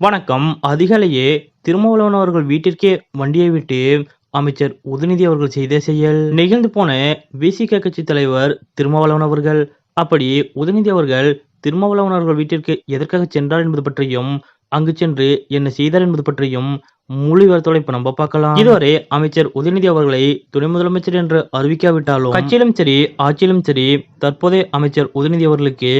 வணக்கம். அதிகாலையே திருமாவளவன் அவர்கள் வீட்டிற்கே வண்டியை விட்டு அமைச்சர் உதயநிதி அவர்கள் செய்த செயல். நிகழ்ந்து போன விசிக கட்சி தலைவர் திருமாவளவன் அவர்கள் அப்படி உதயநிதி அவர்கள் திருமாவளவன் அவர்கள் வீட்டிற்கு எதற்காக சென்றார் என்பது பற்றியும் அங்கு சென்று என்ன செய்தார் என்பது பற்றியும் முழு விவரத்தோட இப்ப நம்ம பார்க்கலாம். இதுவரை அமைச்சர் உதயநிதி அவர்களை துணை முதலமைச்சர் என்று அறிவிக்காவிட்டாலும் கட்சியிலும் சரி ஆட்சியிலும் சரி தற்போதைய அமைச்சர் உதயநிதி அவர்களுக்கு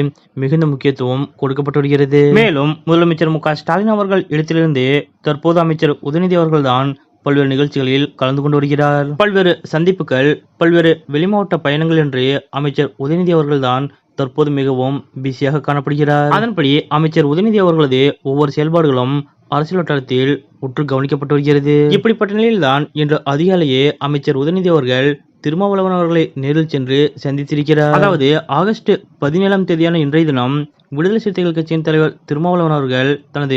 மிகுந்த முக்கியத்துவம் கொடுக்கப்பட்டு வருகிறது. மேலும் முதலமைச்சர் மு ஸ்டாலின் அவர்கள் இடத்திலிருந்து தற்போது அமைச்சர் உதயநிதி அவர்கள்தான் பல்வேறு நிகழ்ச்சிகளில் கலந்து கொண்டு வருகிறார். பல்வேறு சந்திப்புகள் பல்வேறு வெளிமாவட்ட பயணங்கள் என்று அமைச்சர் உதயநிதி அவர்கள்தான் தற்போது மிகவும் பிஸியாக காணப்படுகிறார். அதன்படி அமைச்சர் உதயநிதி அவர்களது ஒவ்வொரு செயல்பாடுகளும் அரசியல் வட்டாரத்தில் உற்று கவனிக்கப்பட்டு வருகிறது. இப்படிப்பட்ட நிலையில்தான் இன்று அதிகாலையே அமைச்சர் உதயநிதி அவர்கள் திருமாவளவன் அவர்களை நேரில் சென்று சந்தித்திருக்கிறார். அதாவது ஆகஸ்ட் பதினேழாம் தேதியான இன்றைய தினம் விடுதலை சிறுத்தைகள் கட்சியின் தலைவர் திருமாவளவன் அவர்கள் தனது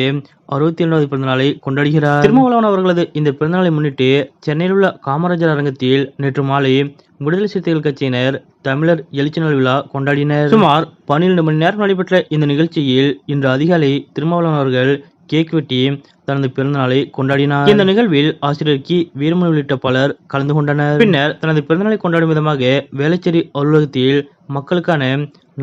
அறுபத்தி இரண்டாவது பிறந்த நாளை கொண்டாடுகிறார். திருமாவளவன் அவர்களது இந்த பிறந்தநாளை முன்னிட்டு சென்னையில் உள்ள காமராஜர் அரங்கத்தில் நேற்று மாலை விடுதலை சிறுத்தைகள் கட்சியினர் தமிழர் எழுச்சி நாள் விழா கொண்டாடினர். சுமார் பன்னிரண்டு மணி நேரம் நடைபெற்ற இந்த நிகழ்ச்சியில் இன்று அதிகாலை திருமாவளவன் அவர்கள் கேக் வெட்டி தனது பிறந்தநாளை கொண்டாடினார். இந்த நிகழ்வில் ஆசிரியர் கி. வீரமணி உள்ளிட்ட பலர் கலந்து கொண்டனர். பின்னர் தனது பிறந்தநாளை கொண்டாடும் விதமாக வேளச்சேரி அலுவலகத்தில் மக்களுக்கான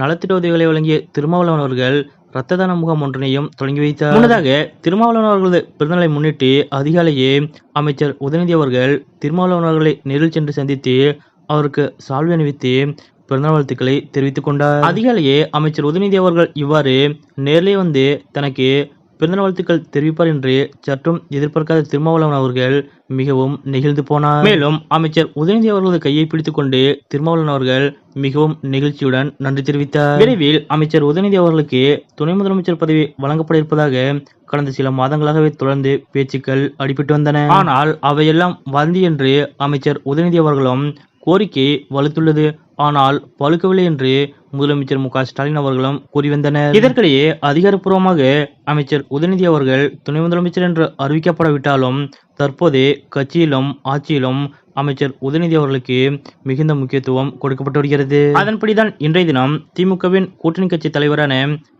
நலத்திட்ட உதவிகளை வழங்கிய திருமாவளவன் அவர்கள் ரத்த தான முகாம் ஒன்றினையும் தொடங்கி வைத்தார். முன்னதாக திருமாவளவன் அவர்களது பிறந்தநாளை முன்னிட்டு அதிகாலையே அமைச்சர் உதயநிதி அவர்கள் திருமாவளவன் அவர்களை நேரில் சென்று சந்தித்து அவருக்கு சால்வை அணிவித்து பிறந்தநாள் வாழ்த்துக்களை தெரிவித்துக் கொண்டார். அதிகாலையே அமைச்சர் உதயநிதி அவர்கள் இவ்வாறு நேரிலே வந்து தனக்கு பிறந்த வாழ்த்துக்கள் தெரிவிப்பார் என்று சற்றும் எதிர்பார்க்காத திருமாவளவன் அவர்கள் மிகவும் நெகிழ்ந்து போனார். மேலும் அமைச்சர் உதயநிதி அவர்களது கையை பிடித்துக் கொண்டு திருமாவளவன் அவர்கள் மிகவும் நெகிழ்ச்சியுடன் நன்றி தெரிவித்தார். விரைவில் அமைச்சர் உதயநிதி அவர்களுக்கு துணை முதலமைச்சர் பதவி வழங்கப்பட இருப்பதாக கடந்த சில மாதங்களாகவே தொடர்ந்து பேச்சுக்கள் அடிபட்டு வந்தன. ஆனால் அவையெல்லாம் வந்தி என்று அமைச்சர் உதயநிதி அவர்களும் கோரிக்கை வலுத்துள்ளது. ஆனால் பழுக்கவில்லை என்று முதலமைச்சர் மு ஸ்டாலின் அவர்களும் கூறி வந்தனர். இதற்கிடையே அதிகாரப்பூர்வமாக அமைச்சர் உதயநிதி அவர்கள் துணை முதலமைச்சர் என்று அறிவிக்கப்படவிட்டாலும் தற்போது கட்சியிலும் ஆட்சியிலும் அமைச்சர் உதயநிதி அவர்களுக்கு மிகுந்த முக்கியத்துவம் கொடுக்கப்பட்டு வருகிறது. அதன்படிதான் இன்றைய தினம் திமுகவின் கூட்டணி கட்சி தலைவரான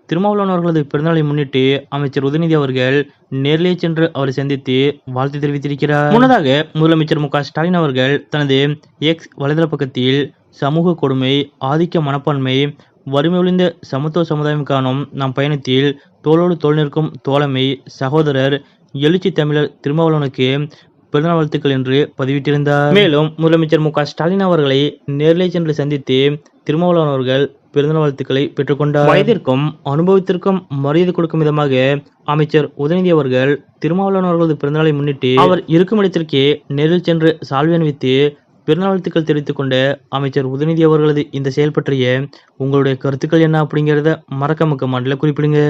திருமாவளவன் அவர்களது பிறந்தநாளை முன்னிட்டு அமைச்சர் உதயநிதி அவர்கள் நேரிலே சென்று அவரை சந்தித்து வாழ்த்து தெரிவித்திருக்கிறார். முன்னதாக முதலமைச்சர் மு ஸ்டாலின் அவர்கள் தனது எக்ஸ் வலைதள பக்கத்தில் சமூக கொடுமை ஆதிக்க மனப்பான்மை வறுமை ஒளிந்த சமத்துவ சமுதாயம் காணும் நம் பயணத்தில் தோளோடு தோல் நிற்கும் தோழமை சகோதரர் எழுச்சி தமிழர் திருமாவளவனுக்கு பிறந்தநாள் வாழ்த்துக்கள் என்று பதிவிட்டிருந்தார். மேலும் முதலமைச்சர் மு ஸ்டாலின் அவர்களை நேரிலே சென்று சந்தித்து திருமாவளவன் அவர்கள் பிறந்தநாள் வாழ்த்துக்களை பெற்றுக்கொண்டார் வயதிற்கும் அனுபவத்திற்கும் மரியாதை கொடுக்கும் விதமாக அமைச்சர் உதயநிதி அவர்கள் திருமாவளவன் அவர்களது பிறந்தநாளை முன்னிட்டு அவர் இருக்கும் இடத்திற்கே நேரில் சென்று சால்வி அணிவித்து பிறந்தநாள் வாழ்த்துக்கள் தெரிவித்துக் கொண்ட அமைச்சர் உதயநிதி அவர்களது இந்த செயல் பற்றிய உங்களுடைய கருத்துக்கள் என்ன அப்படிங்கிறத மறக்காம கமெண்ட்ல குறிப்பிடுங்க.